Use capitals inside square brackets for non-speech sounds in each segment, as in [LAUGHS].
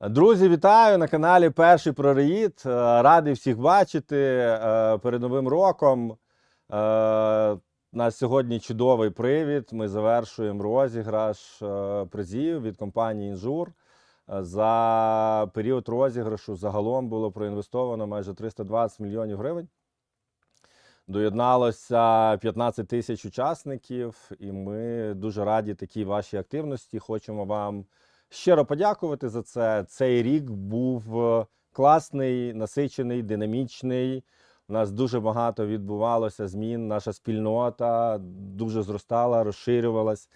Друзі, вітаю на каналі Перший проріїд. Е, Радий всіх бачити е, перед Новим роком. Е, У нас сьогодні чудовий привід. Ми завершуємо розіграш призів від компанії Інжур. За період розіграшу загалом було проінвестовано майже 320 мільйонів гривень. Доєдналося 15 тисяч учасників, і ми дуже раді такій вашій активності. Хочемо вам щиро подякувати за це. Цей рік був е, класний, насичений, динамічний. У нас дуже багато відбувалося змін. Наша спільнота дуже зростала, розширювалась.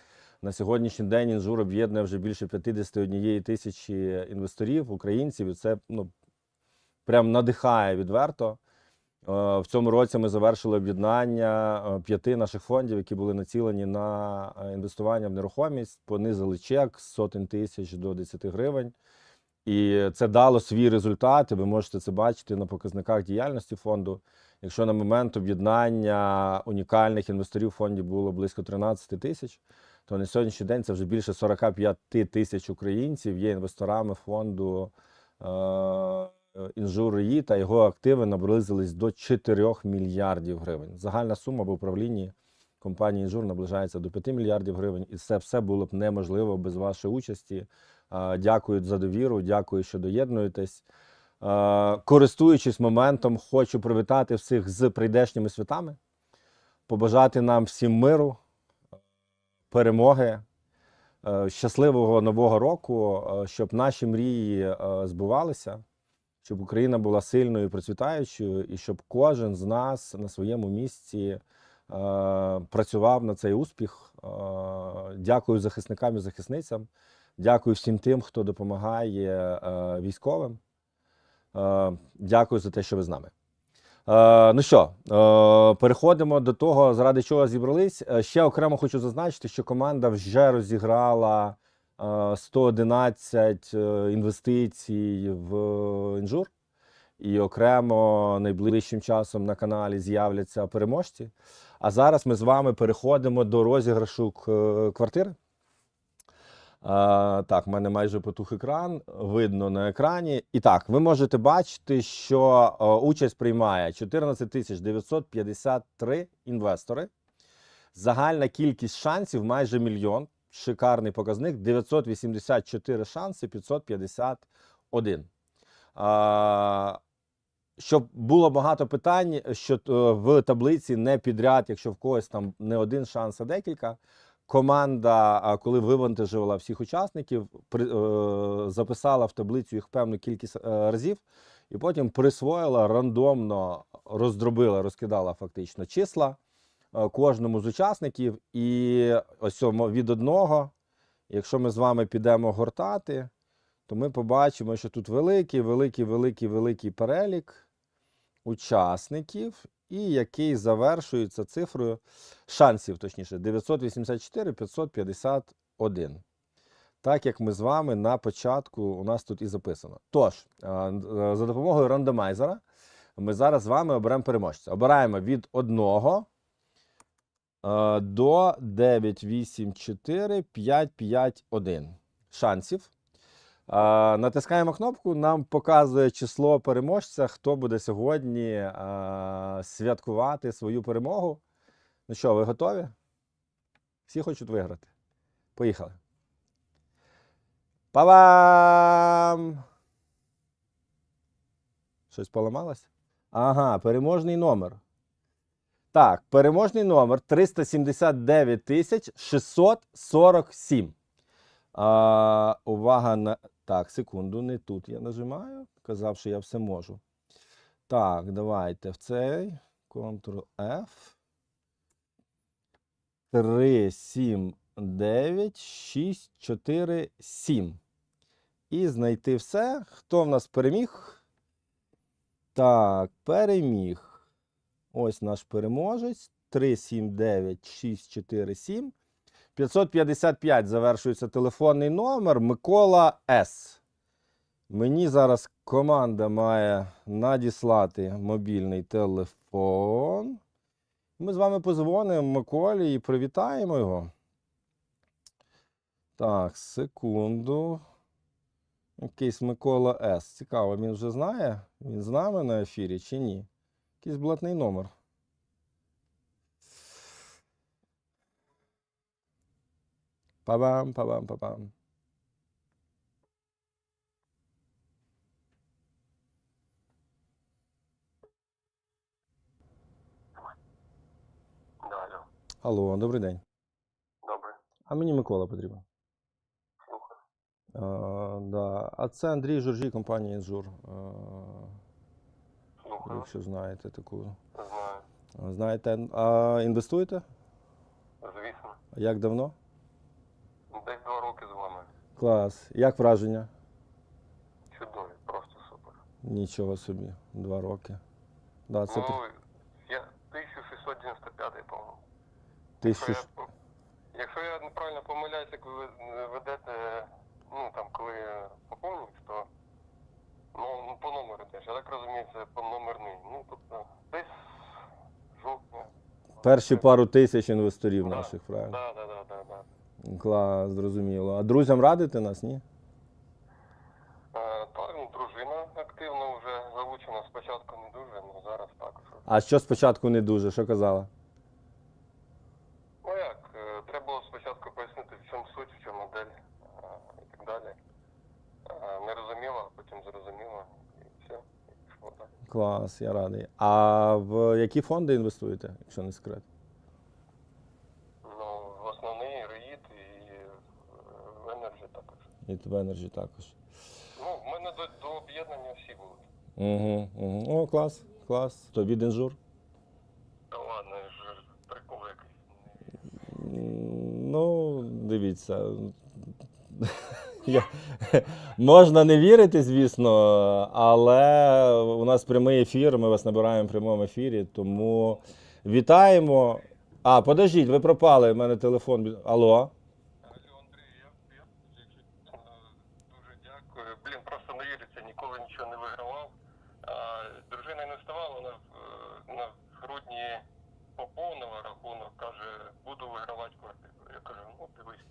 На сьогоднішній день інжур об'єднує вже більше 51 тисячі інвесторів, українців. І це ну, прям надихає відверто. Е, В цьому році ми завершили об'єднання е, п'яти наших фондів, які були націлені на е, інвестування в нерухомість, понизили чек з сотень тисяч до 10 гривень. І це дало свій результат, і ви можете це бачити на показниках діяльності фонду. Якщо на момент об'єднання унікальних інвесторів в фонді було близько 13 тисяч, то на сьогоднішній день це вже більше 45 тисяч українців є інвесторами фонду е, інжур.ІІ та його активи наблизились до 4 мільярдів гривень. Загальна сума в управлінні компанії інжур наближається до 5 мільярдів гривень, і це все було б неможливо без вашої участі. Е, Дякую за довіру, дякую, що доєднуєтесь. Е, Користуючись моментом, хочу привітати всіх з прийдешніми святами, побажати нам всім миру, перемоги, е, щасливого нового року, е, щоб наші мрії е, збувалися, щоб Україна була сильною і процвітаючою, і щоб кожен з нас на своєму місці е, працював на цей успіх. Е, Дякую захисникам і захисницям. Дякую всім тим, хто допомагає е, військовим. Дякую за те, що ви з нами. Ну що, переходимо до того, заради чого зібрались. Ще окремо хочу зазначити, що команда вже розіграла е, 111 е, інвестицій в інжур. І окремо найближчим часом на каналі з'являться переможці. А зараз ми з вами переходимо до розіграшу квартири. А, так, в мене майже потух екран, видно на екрані. І так, ви можете бачити, що е, участь приймає 14 953 інвестори. Загальна кількість шансів майже мільйон. Шикарний показник 984 шанси 551. Щоб було багато питань, що е, в таблиці не підряд, якщо в когось там не один шанс, а декілька. Команда, коли вивантажувала всіх учасників, е, записала в таблицю їх певну кількість е, разів, і потім присвоїла рандомно, роздробила, розкидала фактично числа кожному з учасників. І ось від одного, якщо ми з вами підемо гортати, то ми побачимо, що тут великий, великий, великий, великий перелік учасників, і який завершується цифрою шансів, точніше, 984 551. Так як ми з вами на початку у нас тут і записано. Тож, е, е, за допомогою рандомайзера ми зараз з вами оберемо переможця. Обираємо від 1 е, до 984 551 шансів. Натискаємо кнопку, нам показує число переможця, хто буде сьогодні святкувати свою перемогу. Ну що, ви готові? Всі хочуть виграти. Поїхали. Па-бам! Щось поламалось? Ага, переможний номер. Так, переможний номер 379 647. А, увага на. Так, секунду, не тут я нажимаю. Казав, що я все можу. Так, давайте в цей. Ctrl-F. 3, 7, 9, 6, 4, 7. І знайти все. Хто в нас переміг? Так, переміг. Ось наш переможець. 3, 7, 9, 6, 4, 7. 555 завершується телефонний номер Микола С. Мені зараз команда має надіслати мобільний телефон. Ми з вами позвонимо Миколі і привітаємо його. Так, секунду. Якийсь Микола С. Цікаво, він вже знає? Він з нами на ефірі чи ні? Якийсь блатний номер. Па-бам, па-бам, па-бам. Да, алло. Алло, добрий день. Добре, А мені Микола потрібен. слухаю. Да. а це Андрій Журжій, компанія Інжур. А, Слухаю. якщо знаєте таку. Знаю. Знаєте, а інвестуєте? Звісно. Як давно? Десь два роки з вами. Клас. Як враження? Чудові, просто супер. Нічого собі. Два роки. Да, це ну, я 1695, по-моєму. Якщо тисячу. я, якщо я неправильно помиляюся, як ви ведете, ну там, коли поповнюєш, то ну, по номеру теж. Я так розумію, це по номерний. Ну, тобто, десь жовтня. Перші пару тисяч інвесторів Да, наших, правильно? Так, так. Клас, зрозуміло. А друзям радите нас, ні? Е, Так, ну, дружина активно вже залучена. Спочатку не дуже, але зараз так. А що спочатку не дуже? Що казала? Ну як, е, треба було спочатку пояснити, в чому суть, в чому модель е, і так далі. Не розуміла, а потім зрозуміла і все. І пішло так. Клас, я радий. А в які фонди інвестуєте, якщо не секрет? Ну, в основний REIT і е, в Energy В Energy також. Ну, в мене до, до об'єднання всі будуть. Угу, угу. О, клас, клас. То від інжур? Та ладно, ж прикол якийсь. Ну, дивіться. Я- Можна не вірити, звісно, але у нас прямий ефір, ми вас набираємо в прямому ефірі, тому вітаємо. А, подождіть, ви пропали, у мене телефон. Алло. Алло, Андрій, я, я якщо, е, дуже дякую. Блін, просто не віриться, ніколи нічого не вигравав. А, дружина інвестувала, вона в, е, на грудні поповнила рахунок, каже, буду вигравати квартиру. Я кажу, ну дивись,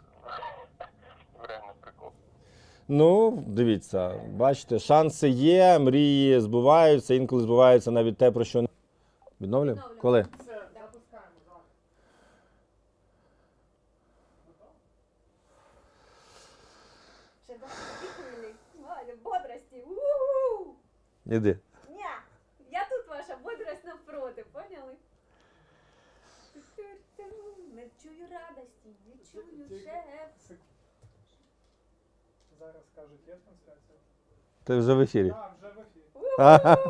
реально прикол. Ну, дивіться, бачите, шанси є, мрії збуваються, інколи збуваються навіть те, про що не. Відновлюємо? Коли? Бодрості. У-у-у! Іди. Ня! Я тут ваша бодрость навпроти, поняли? Не чую радості, не чую шеф. Зараз кажуть, є трансляція? Ти вже в ефірі. Так, вже в ефірі.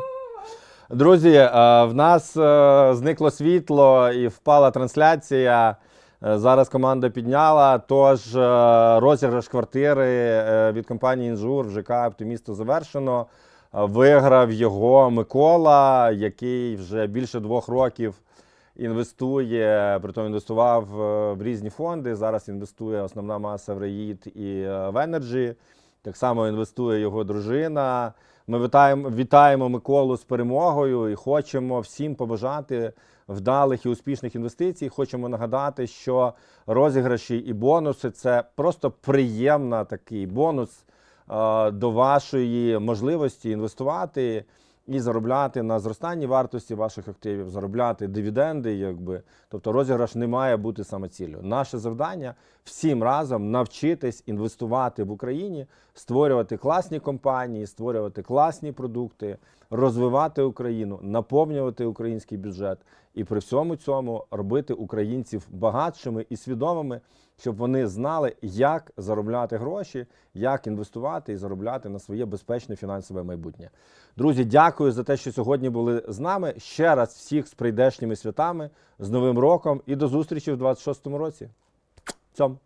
[LAUGHS] Друзі, е, в нас е, зникло світло і впала трансляція. Е, Зараз команда підняла. Тож розіграш квартири від компанії Інжур в ЖК Оптимісто завершено. Виграв його Микола, який вже більше двох років інвестує, притом інвестував е, в різні фонди. Зараз інвестує основна маса в Реїт і е, в Energy. Так само інвестує його дружина. Ми вітаємо, вітаємо Миколу з перемогою і хочемо всім побажати вдалих і успішних інвестицій. Хочемо нагадати, що розіграші і бонуси це просто приємна такий бонус е, до вашої можливості інвестувати і заробляти на зростанні вартості ваших активів, заробляти дивіденди, якби. Тобто розіграш не має бути самоціллю. Наше завдання всім разом навчитись інвестувати в Україні, створювати класні компанії, створювати класні продукти, розвивати Україну, наповнювати український бюджет і при всьому цьому робити українців багатшими і свідомими, щоб вони знали, як заробляти гроші, як інвестувати і заробляти на своє безпечне фінансове майбутнє. Друзі, дякую за те, що сьогодні були з нами. Ще раз всіх з прийдешніми святами, з Новим роком і до зустрічі в 26-му році. Цьом.